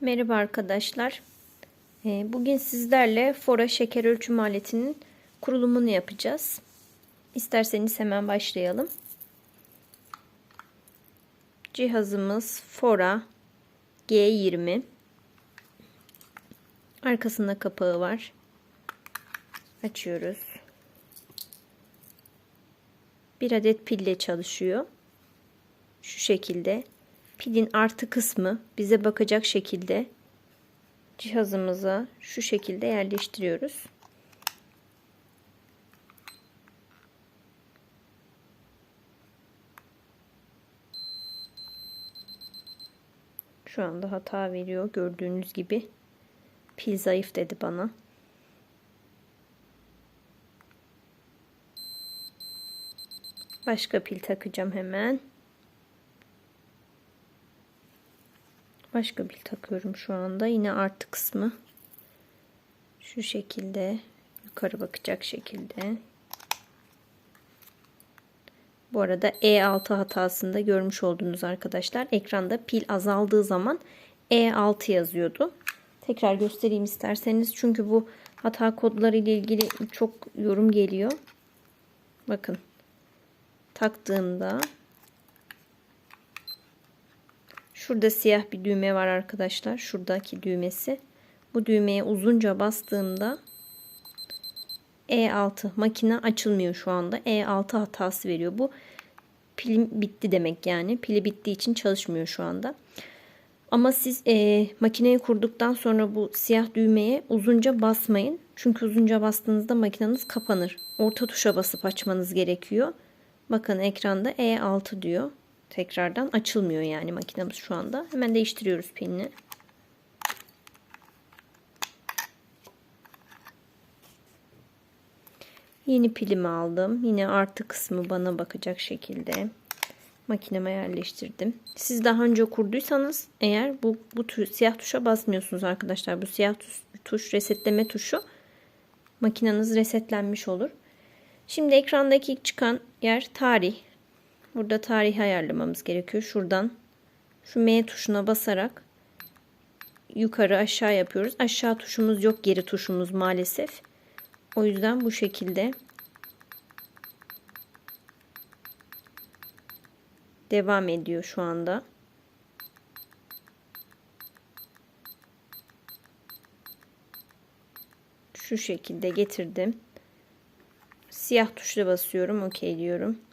Merhaba arkadaşlar. Ee, Bugün sizlerle fora şeker ölçüm aletinin kurulumunu yapacağız. İsterseniz hemen başlayalım. Cihazımız fora G20. Arkasında kapağı var. Açıyoruz. Bir adet pille çalışıyor. Şu şekilde pilin artı kısmı bize bakacak şekilde cihazımıza şu şekilde yerleştiriyoruz. Şu anda hata veriyor. Gördüğünüz gibi pil zayıf dedi bana. Başka pil takacağım hemen. Başka bir takıyorum şu anda. Yine artı kısmı şu şekilde yukarı bakacak şekilde. Bu arada E6 hatasında görmüş oldunuz arkadaşlar. Ekranda pil azaldığı zaman E6 yazıyordu. Tekrar göstereyim isterseniz. Çünkü bu hata kodları ile ilgili çok yorum geliyor. Bakın. Taktığımda Şurada siyah bir düğme var arkadaşlar. Şuradaki düğmesi. Bu düğmeye uzunca bastığımda E6 makine açılmıyor şu anda. E6 hatası veriyor. Bu pilim bitti demek yani. Pili bittiği için çalışmıyor şu anda. Ama siz e, makineyi kurduktan sonra bu siyah düğmeye uzunca basmayın. Çünkü uzunca bastığınızda makineniz kapanır. Orta tuşa basıp açmanız gerekiyor. Bakın ekranda E6 diyor tekrardan açılmıyor yani makinemiz şu anda. Hemen değiştiriyoruz pilini. Yeni pilimi aldım. Yine artı kısmı bana bakacak şekilde makineme yerleştirdim. Siz daha önce kurduysanız eğer bu, bu tuş, siyah tuşa basmıyorsunuz arkadaşlar. Bu siyah tuş, tuş resetleme tuşu makineniz resetlenmiş olur. Şimdi ekrandaki ilk çıkan yer tarih. Burada tarih ayarlamamız gerekiyor. Şuradan şu M tuşuna basarak yukarı aşağı yapıyoruz. Aşağı tuşumuz yok. Geri tuşumuz maalesef. O yüzden bu şekilde devam ediyor şu anda. Şu şekilde getirdim. Siyah tuşla basıyorum. OK diyorum.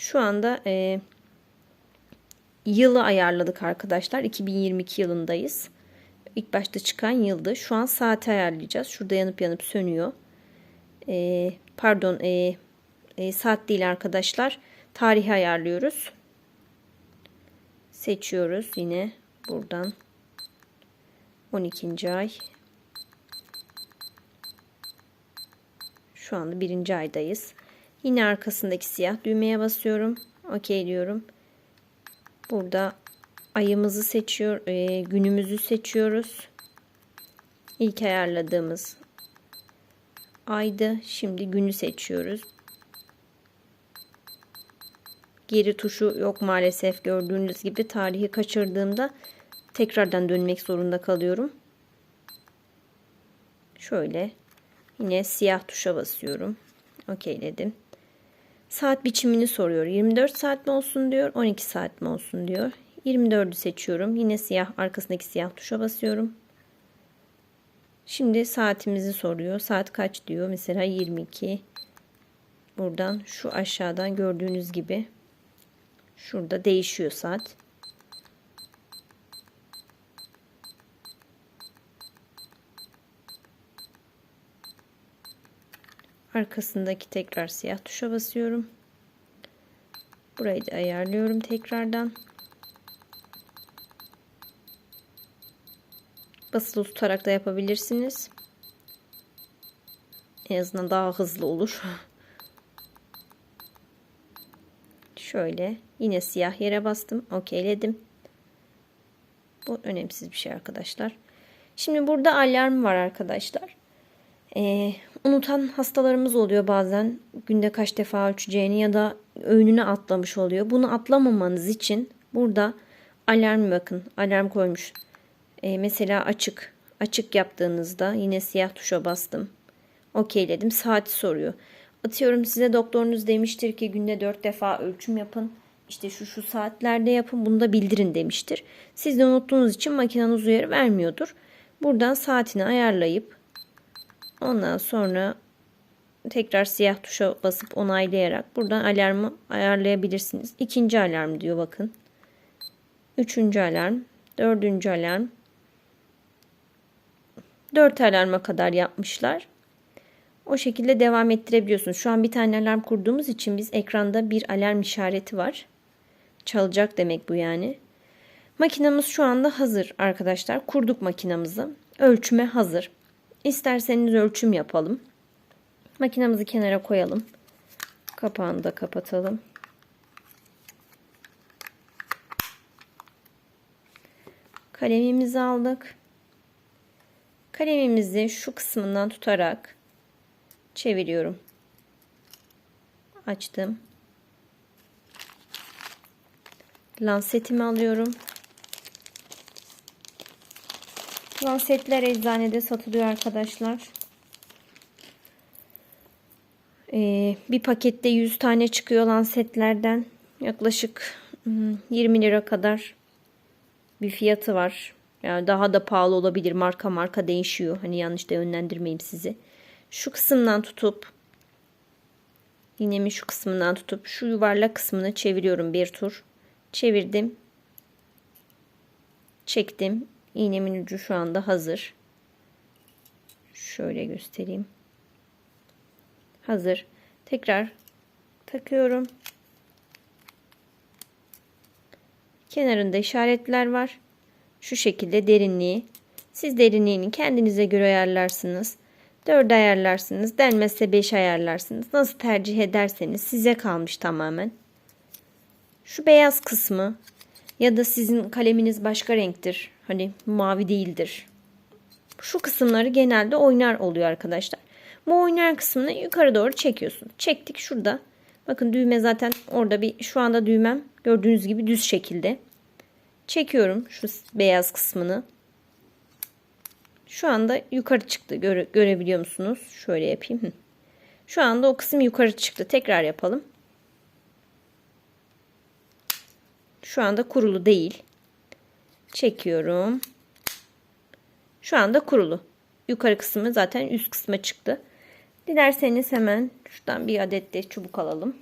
Şu anda e, yılı ayarladık arkadaşlar. 2022 yılındayız. İlk başta çıkan yıldı. Şu an saati ayarlayacağız. Şurada yanıp yanıp sönüyor. E, pardon e, e, saat değil arkadaşlar. Tarihi ayarlıyoruz. Seçiyoruz yine buradan. 12. ay. Şu anda birinci aydayız. Yine arkasındaki siyah düğmeye basıyorum. OK diyorum. Burada ayımızı seçiyor, e, günümüzü seçiyoruz. İlk ayarladığımız aydı. Şimdi günü seçiyoruz. Geri tuşu yok maalesef gördüğünüz gibi tarihi kaçırdığımda tekrardan dönmek zorunda kalıyorum. Şöyle yine siyah tuşa basıyorum. Okeyledim. Saat biçimini soruyor. 24 saat mi olsun diyor. 12 saat mi olsun diyor. 24'ü seçiyorum. Yine siyah arkasındaki siyah tuşa basıyorum. Şimdi saatimizi soruyor. Saat kaç diyor. Mesela 22. Buradan şu aşağıdan gördüğünüz gibi şurada değişiyor saat. Arkasındaki tekrar siyah tuşa basıyorum. Burayı da ayarlıyorum tekrardan. Basılı tutarak da yapabilirsiniz. En azından daha hızlı olur. Şöyle yine siyah yere bastım. Okeyledim. Bu önemsiz bir şey arkadaşlar. Şimdi burada alarm var arkadaşlar. Ee, unutan hastalarımız oluyor bazen günde kaç defa ölçeceğini ya da öğününe atlamış oluyor. Bunu atlamamanız için burada alarm bakın alarm koymuş. E, mesela açık. Açık yaptığınızda yine siyah tuşa bastım. Okeyledim. Saati soruyor. Atıyorum size doktorunuz demiştir ki günde 4 defa ölçüm yapın. İşte şu şu saatlerde yapın bunu da bildirin demiştir. Siz de unuttuğunuz için makineniz uyarı vermiyordur. Buradan saatini ayarlayıp ondan sonra tekrar siyah tuşa basıp onaylayarak buradan alarmı ayarlayabilirsiniz. İkinci alarm diyor bakın. Üçüncü alarm. Dördüncü alarm. Dört alarma kadar yapmışlar. O şekilde devam ettirebiliyorsunuz. Şu an bir tane alarm kurduğumuz için biz ekranda bir alarm işareti var. Çalacak demek bu yani. Makinamız şu anda hazır arkadaşlar. Kurduk makinamızı. Ölçüme hazır. İsterseniz ölçüm yapalım. Makinamızı kenara koyalım. Kapağını da kapatalım. Kalemimizi aldık. Kalemimizi şu kısmından tutarak çeviriyorum. Açtım. Lansetimi alıyorum. Lansetler eczanede satılıyor arkadaşlar. Ee, bir pakette 100 tane çıkıyor lansetlerden. Yaklaşık 20 hmm, lira kadar bir fiyatı var. Yani daha da pahalı olabilir. Marka marka değişiyor. Hani yanlış da yönlendirmeyeyim sizi. Şu kısımdan tutup iğnemi şu kısmından tutup şu yuvarlak kısmını çeviriyorum bir tur. Çevirdim. Çektim. İğnemin ucu şu anda hazır. Şöyle göstereyim. Hazır. Tekrar takıyorum. Kenarında işaretler var. Şu şekilde derinliği. Siz derinliğini kendinize göre ayarlarsınız. 4 ayarlarsınız. Denmezse 5 ayarlarsınız. Nasıl tercih ederseniz size kalmış tamamen. Şu beyaz kısmı ya da sizin kaleminiz başka renktir. Hani mavi değildir. Şu kısımları genelde oynar oluyor arkadaşlar. Bu oynar kısmını yukarı doğru çekiyorsun. Çektik şurada. Bakın düğme zaten orada bir şu anda düğmem gördüğünüz gibi düz şekilde. Çekiyorum şu beyaz kısmını. Şu anda yukarı çıktı. Göre, görebiliyor musunuz? Şöyle yapayım. Şu anda o kısım yukarı çıktı. Tekrar yapalım. Şu anda kurulu değil. Çekiyorum. Şu anda kurulu. Yukarı kısmı zaten üst kısma çıktı. Dilerseniz hemen şuradan bir adet de çubuk alalım.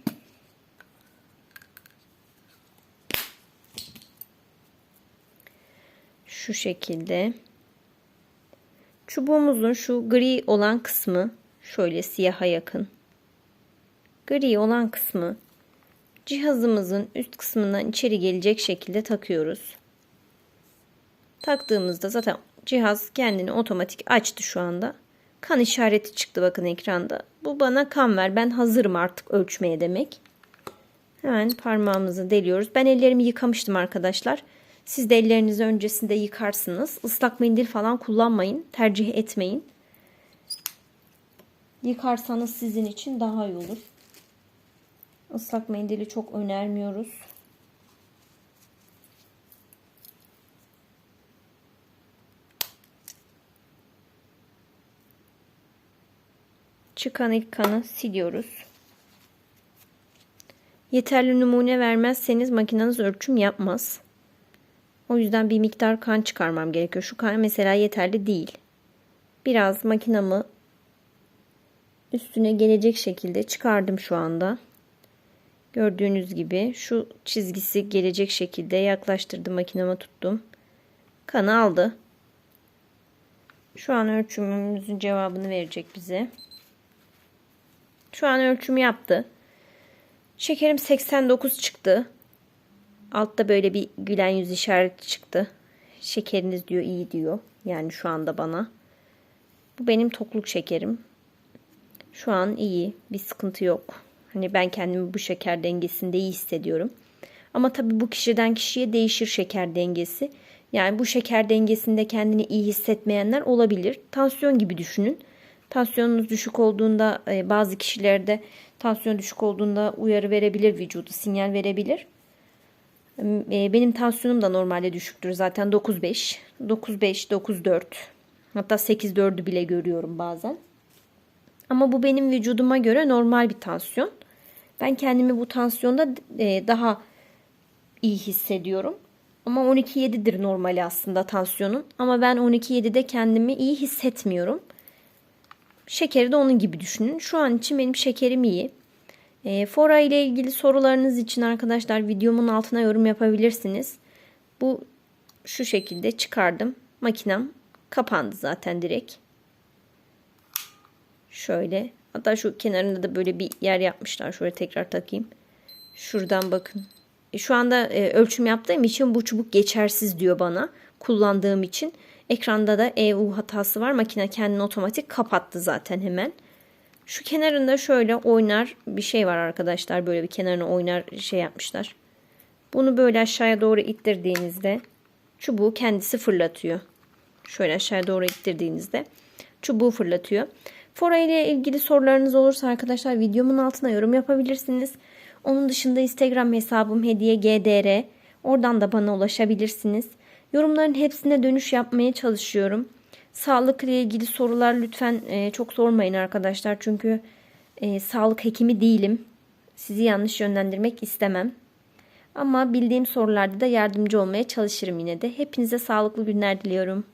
Şu şekilde. Çubuğumuzun şu gri olan kısmı şöyle siyaha yakın. Gri olan kısmı cihazımızın üst kısmından içeri gelecek şekilde takıyoruz. Taktığımızda zaten cihaz kendini otomatik açtı şu anda. Kan işareti çıktı bakın ekranda. Bu bana kan ver ben hazırım artık ölçmeye demek. Hemen parmağımızı deliyoruz. Ben ellerimi yıkamıştım arkadaşlar. Siz de ellerinizi öncesinde yıkarsınız. Islak mendil falan kullanmayın. Tercih etmeyin. Yıkarsanız sizin için daha iyi olur. Islak mendili çok önermiyoruz. Çıkan ilk kanı siliyoruz. Yeterli numune vermezseniz makineniz ölçüm yapmaz. O yüzden bir miktar kan çıkarmam gerekiyor. Şu kan mesela yeterli değil. Biraz makinamı üstüne gelecek şekilde çıkardım şu anda. Gördüğünüz gibi şu çizgisi gelecek şekilde yaklaştırdım makinama tuttum. Kanı aldı. Şu an ölçümümüzün cevabını verecek bize. Şu an ölçüm yaptı. Şekerim 89 çıktı. Altta böyle bir gülen yüz işareti çıktı. Şekeriniz diyor iyi diyor. Yani şu anda bana. Bu benim tokluk şekerim. Şu an iyi. Bir sıkıntı yok. Hani ben kendimi bu şeker dengesinde iyi hissediyorum. Ama tabii bu kişiden kişiye değişir şeker dengesi. Yani bu şeker dengesinde kendini iyi hissetmeyenler olabilir. Tansiyon gibi düşünün. Tansiyonunuz düşük olduğunda e, bazı kişilerde tansiyon düşük olduğunda uyarı verebilir vücudu, sinyal verebilir. E, benim tansiyonum da normalde düşüktür zaten 9.5. 9.5, 9.4 hatta 8.4'ü bile görüyorum bazen. Ama bu benim vücuduma göre normal bir tansiyon. Ben kendimi bu tansiyonda e, daha iyi hissediyorum. Ama 12.7'dir normali aslında tansiyonun. Ama ben 12.7'de kendimi iyi hissetmiyorum. Şekeri de onun gibi düşünün. Şu an için benim şekerim iyi. E, fora ile ilgili sorularınız için arkadaşlar videomun altına yorum yapabilirsiniz. Bu şu şekilde çıkardım. Makinem kapandı zaten direkt. Şöyle. Hatta şu kenarında da böyle bir yer yapmışlar. Şöyle tekrar takayım. Şuradan bakın. E, şu anda e, ölçüm yaptığım için bu çubuk geçersiz diyor bana. Kullandığım için. Ekranda da EU hatası var. Makine kendini otomatik kapattı zaten hemen. Şu kenarında şöyle oynar bir şey var arkadaşlar. Böyle bir kenarına oynar şey yapmışlar. Bunu böyle aşağıya doğru ittirdiğinizde çubuğu kendisi fırlatıyor. Şöyle aşağıya doğru ittirdiğinizde çubuğu fırlatıyor. Fora ile ilgili sorularınız olursa arkadaşlar videomun altına yorum yapabilirsiniz. Onun dışında Instagram hesabım hediye gdr. Oradan da bana ulaşabilirsiniz. Yorumların hepsine dönüş yapmaya çalışıyorum. Sağlıkla ilgili sorular lütfen e, çok sormayın arkadaşlar. Çünkü e, sağlık hekimi değilim. Sizi yanlış yönlendirmek istemem. Ama bildiğim sorularda da yardımcı olmaya çalışırım yine de. Hepinize sağlıklı günler diliyorum.